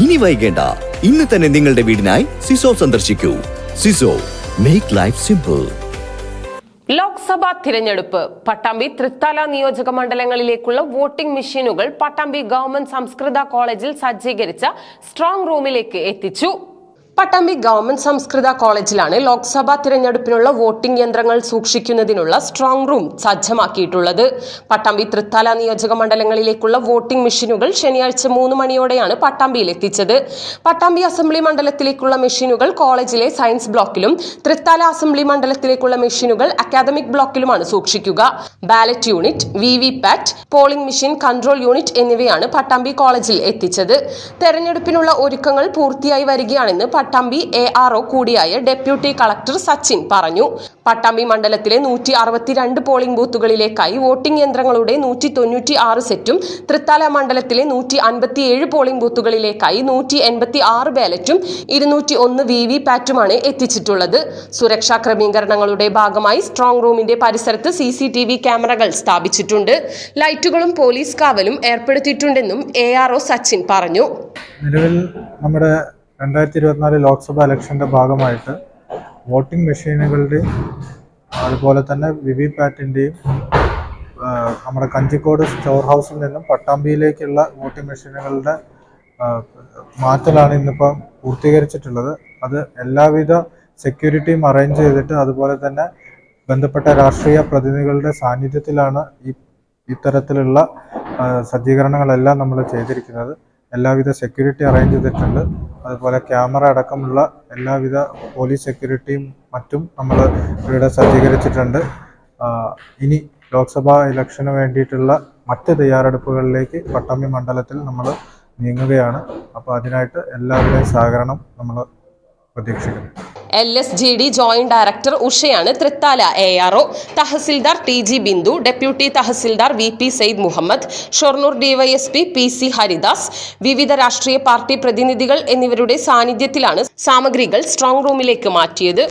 ഇനി വൈകേണ്ട. ഇന്ന് തന്നെ നിങ്ങളുടെ വീടിനായി സിസോ സന്ദർശിക്കൂ. Siso make life simple Lok Sabha തിരഞ്ഞെടുപ്പ്. പട്ടാമ്പി തൃത്താല നിയോജക മണ്ഡലങ്ങളിലേക്കുള്ള വോട്ടിംഗ് മെഷീനുകൾ പട്ടാമ്പി ഗവൺമെന്റ് സംസ്കൃത കോളേജിൽ സജ്ജീകരിച്ച സ്ട്രോങ് റൂമിലേക്ക് എത്തിച്ചു. പട്ടാമ്പി ഗവൺമെന്റ് സംസ്കൃത കോളേജിലാണ് ലോക്സഭാ തിരഞ്ഞെടുപ്പിനുള്ള വോട്ടിംഗ് യന്ത്രങ്ങൾ സൂക്ഷിക്കുന്നതിനുള്ള സ്ട്രോങ് റൂം സജ്ജമാക്കിയിട്ടുള്ളത്. പട്ടാമ്പി തൃത്താല നിയോജക മണ്ഡലങ്ങളിലേക്കുള്ള വോട്ടിംഗ് മെഷീനുകൾ ശനിയാഴ്ച മൂന്ന് മണിയോടെയാണ് പട്ടാമ്പിയിൽ എത്തിച്ചത് പട്ടാമ്പി അസംബ്ലി മണ്ഡലത്തിലേക്കുള്ള മെഷീനുകൾ കോളേജിലെ സയൻസ് ബ്ലോക്കിലും തൃത്താല അസംബ്ലി മണ്ഡലത്തിലേക്കുള്ള മെഷീനുകൾ അക്കാദമിക് ബ്ലോക്കിലുമാണ് സൂക്ഷിക്കുക. Ballot unit V V PAT polling machine control unit എന്നിവയാണ് പട്ടാമ്പി കോളേജിൽ എത്തിച്ചത്. തെരഞ്ഞെടുപ്പിനുള്ള ഒരുക്കങ്ങൾ പൂർത്തിയായി വരികയാണെന്ന് പട്ടാമ്പി എ ആർ കൂടിയായ ഡെപ്യൂട്ടി കളക്ടർ സച്ചിൻ പറഞ്ഞു. പട്ടാമ്പി മണ്ഡലത്തിലെ നൂറ്റി അറുപത്തിരണ്ട് പോളിംഗ് ബൂത്തുകളിലേക്കായി വോട്ടിംഗ് യന്ത്രങ്ങളുടെ നൂറ്റി തൊണ്ണൂറ്റി ആറ് സെറ്റും തൃത്താല മണ്ഡലത്തിലെ നൂറ്റി അൻപത്തിയേഴ് പോളിംഗ് ബൂത്തുകളിലേക്കായി നൂറ്റി എൺപത്തി ആറ് ബാലറ്റും ഇരുന്നൂറ്റി ഒന്ന് വി വി പാറ്റുമാണ് എത്തിച്ചിട്ടുള്ളത്. സുരക്ഷാ ക്രമീകരണങ്ങളുടെ ഭാഗമായി സ്ട്രോങ് റൂമിന്റെ പരിസരത്ത് സി സി ടി വി ക്യാമറകൾ സ്ഥാപിച്ചിട്ടുണ്ട്. ലൈറ്റുകളും പോലീസ് കാവലും ഏർപ്പെടുത്തിയിട്ടുണ്ടെന്നും എ ആർ ഒ സച്ചിൻ പറഞ്ഞു. നിലവിൽ നമ്മുടെ രണ്ടായിരത്തി ഇരുപത്തിനാല് ലോക്സഭ ഇലക്ഷന്റെ ഭാഗമായിട്ട് വോട്ടിംഗ് മെഷീനുകളുടെ അതുപോലെ തന്നെ വി വി പാറ്റിന്റെയും നമ്മുടെ കഞ്ചിക്കോട് സ്റ്റോർ ഹൗസിൽ നിന്നും പട്ടാമ്പിയിലേക്കുള്ള വോട്ടിംഗ് മെഷീനുകളുടെ മാറ്റലാണ് ഇന്നിപ്പോൾ പൂർത്തീകരിച്ചിട്ടുള്ളത്. അത് എല്ലാവിധ സെക്യൂരിറ്റിയും അറേഞ്ച് ചെയ്തിട്ട് അതുപോലെ തന്നെ ബന്ധപ്പെട്ട രാഷ്ട്രീയ പ്രതിനിധികളുടെ സാന്നിധ്യത്തിലാണ് ഈ ഇത്തരത്തിലുള്ള സജ്ജീകരണങ്ങളെല്ലാം നമ്മൾ ചെയ്തിരിക്കുന്നത്. എല്ലാവിധ സെക്യൂരിറ്റി അറേഞ്ച് ചെയ്തിട്ടുണ്ട്. അതുപോലെ ക്യാമറ അടക്കമുള്ള എല്ലാവിധ പോലീസ് സെക്യൂരിറ്റിയും മറ്റും നമ്മൾ ഇവിടെ സജ്ജീകരിച്ചിട്ടുണ്ട്. ഇനി ലോക്സഭാ ഇലക്ഷന് വേണ്ടിയിട്ടുള്ള മറ്റ് തയ്യാറെടുപ്പുകളിലേക്ക് പട്ടാമ്പി മണ്ഡലത്തിൽ നമ്മൾ നീങ്ങുകയാണ്. അപ്പോൾ അതിനായിട്ട് എല്ലാവരുടെയും സഹകരണം നമ്മൾ പ്രതീക്ഷിക്കുന്നു. L S G D joint director ഉഷയാണ് Thrithala A R O tahsildar T G Bindu deputy tahsildar V P Syed Muhammad Shoranur DYSP P C Haridas വിവിധ രാഷ്ട്രീയ പാർട്ടി പ്രതിനിധികൾ എന്നിവരുടെ സാന്നിധ്യത്തിലാണ് സാമഗ്രികൾ സ്ട്രോങ് റൂമിലേക്ക് മാറ്റിയത്.